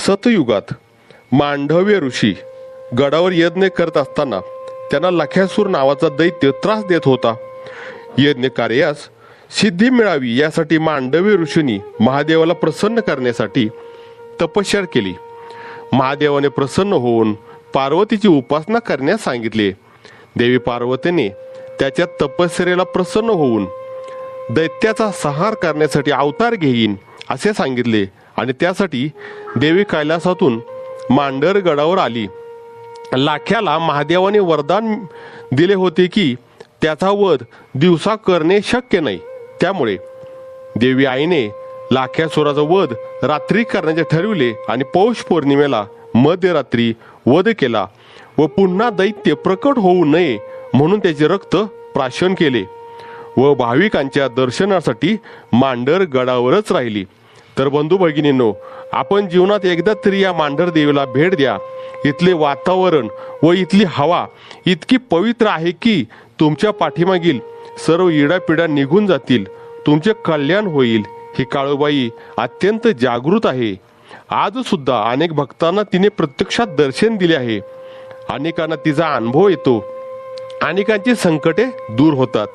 सतयुगात मांडव्य ऋषी गडावर यज्ञ करत असताना त्यांना लख्यासूर नावाचा दैत्य त्रास देत होता. यज्ञ कार्यास सिद्धी मिळावी यासाठी मांडव्य ऋषींनी महादेवाला प्रसन्न करण्यासाठी तपश्चर्या केली. महादेवाने प्रसन्न होऊन पार्वतीची उपासना करण्यास सांगितले. देवी पार्वतीने त्याच्या तपश्चर्याला प्रसन्न होऊन दैत्याचा संहार करण्यासाठी अवतार घेईन असे सांगितले. आणि त्यासाठी देवी कैलासातून मांडर गडावर आली. लाख्याला महादेवाने वरदान दिले होते की त्याचा वध दिवसा करणे शक्य नाही. त्यामुळे देवी आईने लाख्यासुराचा वध रात्री करण्याचे ठरविले आणि पौष पौर्णिमेला मध्यरात्री वध केला व पुन्हा दैत्य प्रकट होऊ नये म्हणून त्याचे रक्त प्राशन केले व भाविकांच्या दर्शनासाठी मांडर गडावरच राहिली. तर बंधू भगिनींनो आपण जीवनात एकदा तरी या मांढर देवीला भेट द्या. इथले वातावरण व इथली हवा इतकी पवित्र आहे की तुमच्या पाठीमागील सर्व इडापिडा निघून जातील. तुमचे कल्याण होईल. ही काळूबाई अत्यंत जागृत आहे. आज सुद्धा अनेक भक्तांना तिने प्रत्यक्षात दर्शन दिले आहे. अनेकांना तिचा अनुभव येतो. अनेकांची संकटे दूर होतात.